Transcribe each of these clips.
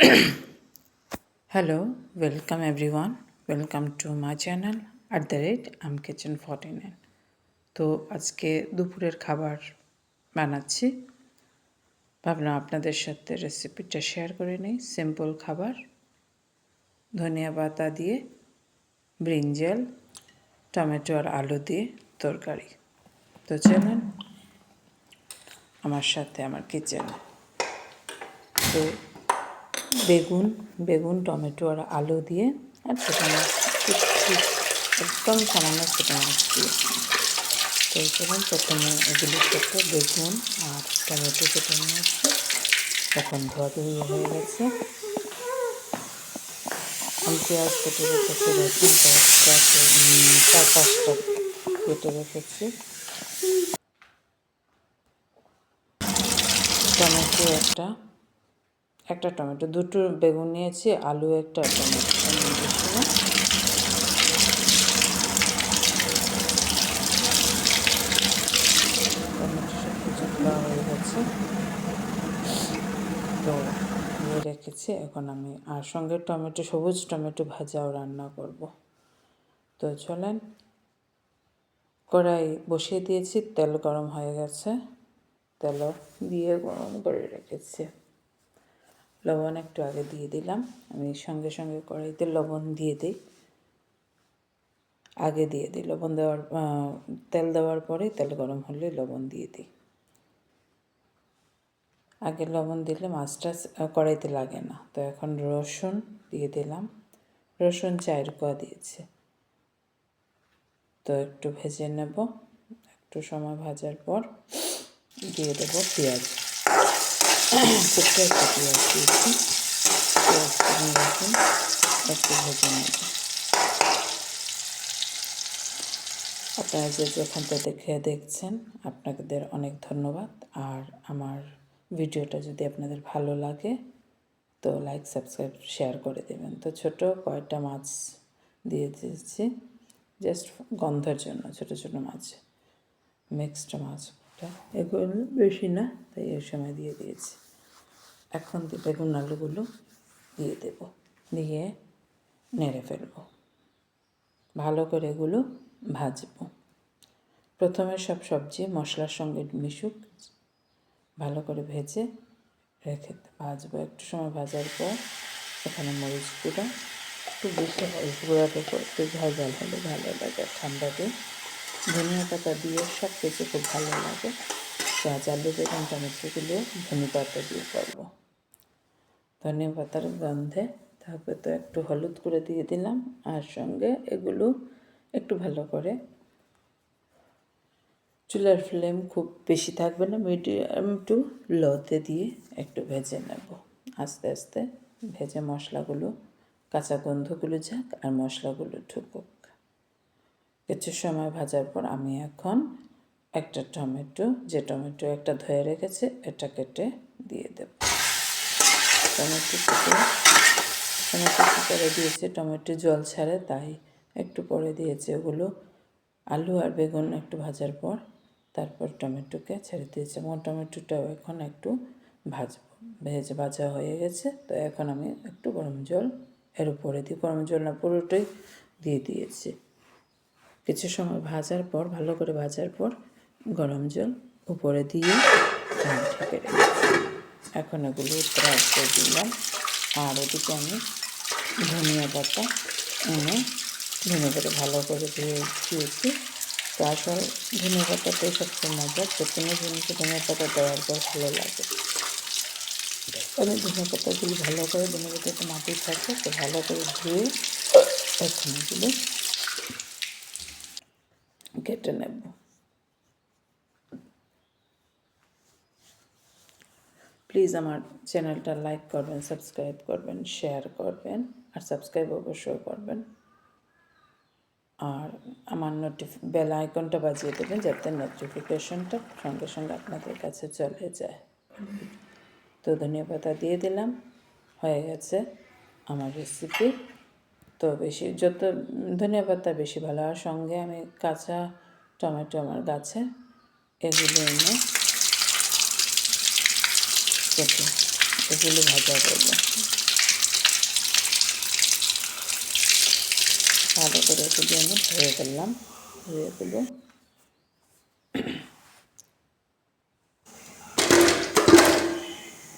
Hello, welcome everyone. Welcome to my channel at the rate I'm kitchen 49. তো আজকে দুপুরের খাবার বানাচ্ছি। ভাবলাম আপনাদের সাথে রেসিপিটা শেয়ার করে নিই। সিম্পল খাবার। ধনিয়া পাতা দিয়ে ব্রিঞ্জাল টমেটো আর আলু দিয়ে তরকারি। তো চলেন আমার সাথে আমার কিচেনে তো বেগুন বেগুন, টমেটো আর আলু দিয়ে আর ছোটো মাছ একদম সামান্য ছোটো মাছ দিয়ে তো চলুন প্রথমে এগুলো কেটে বেগুন আর টমেটো কেটে নিয়েছি এখন ধোয়াধুয়ি হয়ে গেছে। পেঁয়াজ কেটে রেখেছি রসুন চার পাঁচটা কেটে রেখেছি। টমেটো একটা একটা টমেটো, দুটো বেগুন নিয়েছি, আলু একটা টমেটো। তো রেখেছি, এখন আমি আর সঙ্গে টমেটো, সবুজ টমেটো ভাজাও রান্না করব। তো চলেন, কড়াই বসিয়ে দিয়েছি, তেল গরম হয়ে গেছে। তেল দিয়ে গরম করে রেখেছি। লবণ একটু আগে দিয়ে দিলাম। আমি সঙ্গে সঙ্গে কড়াইতে লবণ দিয়ে দিই। আগে দিয়ে দিই। লবণ দেওয়ার তেল দেওয়ার পরে তেল গরম হলে লবণ দিয়ে দিই। আগে লবণ দিলে মাছটা কড়াইতে লাগে না। তো এখন রসুন দিয়ে দিলাম। রসুন চায়ের কোয়া দিয়েছে। তো একটু ভেজে নেব। একটু সময় ভাজার পর দিয়ে দেবো পেঁয়াজ। পেঁয়াজ দিয়েছি পেঁয়াজ রাখুন একটু ভেজে নেব আপনারা যে যেখানটা দেখে দেখছেন, আপনাদের অনেক ধন্যবাদ। আর আমার ভিডিওটা যদি আপনাদের ভালো লাগে, তো লাইক, সাবস্ক্রাইব, শেয়ার করে দেবেন। তো ছোট কয়েকটা মাছ দিয়ে দিয়েছি, জাস্ট গন্ধের জন্য, ছোট ছোট মাছ, মিক্সড মাছটা এগুলো বেশি না, তাই এই সময় দিয়ে দিয়েছি। এখন বেগুন আলুগুলো দিয়ে দেব। দিয়ে নেড়ে ফেলব। ভালো করে এগুলো ভাজবো। প্রথমে সব সবজি মশলার সঙ্গে মিশুক। ভালো করে ভেজে রেখে ভাজবো। একটু সময় ভাজার পর এখানে মরিচ গুঁড়া। একটু বেশি মরিচ উপর একটু ঝাল হলে ভালো লাগে। ঠান্ডাতে ধনিয়া পাতা দিয়ে সব কিছু খুব ভালো লাগে। পেঁয়াজ আলু বেগুন, টমেটোগুলো ধনে পাতা দিয়ে করব। ধনিয়া পাতার গন্ধে তারপরে তো একটু হলুদ করে দিয়ে দিলাম। আর সঙ্গে এগুলো একটু ভালো করে চুলার ফ্লেম খুব বেশি থাকবে না, মিডিয়াম টু লোতে দিয়ে একটু ভেজে নেব। আস্তে আস্তে ভেজে মশলাগুলো, কাঁচা গন্ধগুলো যাক আর মশলাগুলো ঢুকুক। কিছু সময় ভাজার পর আমি এখন একটা টমেটো, যে টমেটো একটা ধুয়ে রেখেছে, এটা কেটে দিয়ে দেব। টমেটো টমেটো করে দিয়েছে, টমেটো জল ছাড়ে, তাই একটু পরে দিয়েছে ওগুলো। আলু আর বেগুন একটু ভাজার পর তারপর টমেটোকে ছেড়ে দিয়েছে এবং টমেটোটাও এখন একটু ভাজবো। ভেজে ভাজা হয়ে গেছে, তো এখন আমি একটু গরম জল, এর উপরে দিই। গরম জল না পুরোটাই দিয়ে দিয়েছি। কিছু সময় ভাজার পর, ভালো করে ভাজার পর গরম জল উপরে দিয়ে ঢেকে রেখেছি। এখন এগুলো করে দিলাম। আর ওদিকে আমি ধনিয়া পাতা এনে ধনে পাতা ভালো করে ধুয়ে দিয়েছি। তো আসল ধনে পাতাটাই সবচেয়ে মজা প্রথমে জিনিসে ধনে পাতা দেওয়ার পর ভালো লাগে। আমি ধনে পাতাগুলি ভালো করে ধনে পাতাতে মাটি থাকে, তো ভালো করে ধুয়ে এখন এগুলো কেটে নেব। প্লিজ আমার চ্যানেলটা লাইক করবেন সাবস্ক্রাইব করবেন শেয়ার করবেন, আর সাবস্ক্রাইব অবশ্যই করবেন। আর আমার নোটিফ বেল আইকনটা বাজিয়ে দেবেন যাতে নোটিফিকেশনটা সঙ্গে সঙ্গে আপনাদের কাছে চলে যায়। তো ধনিয়া পাতা দিয়ে দিলাম। হয়ে গেছে আমার রেসিপি তো বেশি, যত ধনিয়া পাতা বেশি ভালো। আর সঙ্গে আমি কাঁচা টমেটো আমার গাছে, এগুলো এনে কেটে এগুলো ভাজা করব। ভালো করে এগুলো আমি ধুয়ে ফেললাম, ধুয়ে ফেলে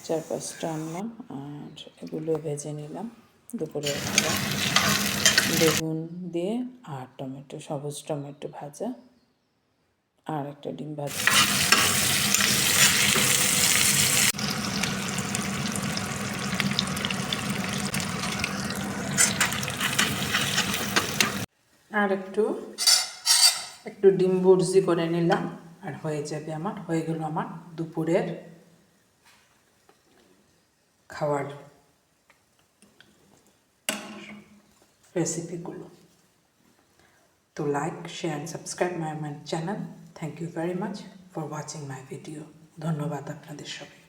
চার পাঁচটা আনলাম আর এগুলো ভেজে নিলাম। দুপুরে বেগুন দিয়ে আর টমেটো, সবুজ টমেটো ভাজা আর একটা ডিম ভাজা। আর একটু একটু ডিম বুর্জি করে নিলাম আর হয়ে যাবে আমার, হয়ে গেল আমার দুপুরের খাওয়ার রেসিপিগুলো তো like share and subscribe my my channel thank you very much for watching my video ধন্যবাদ আপনাদের সবাই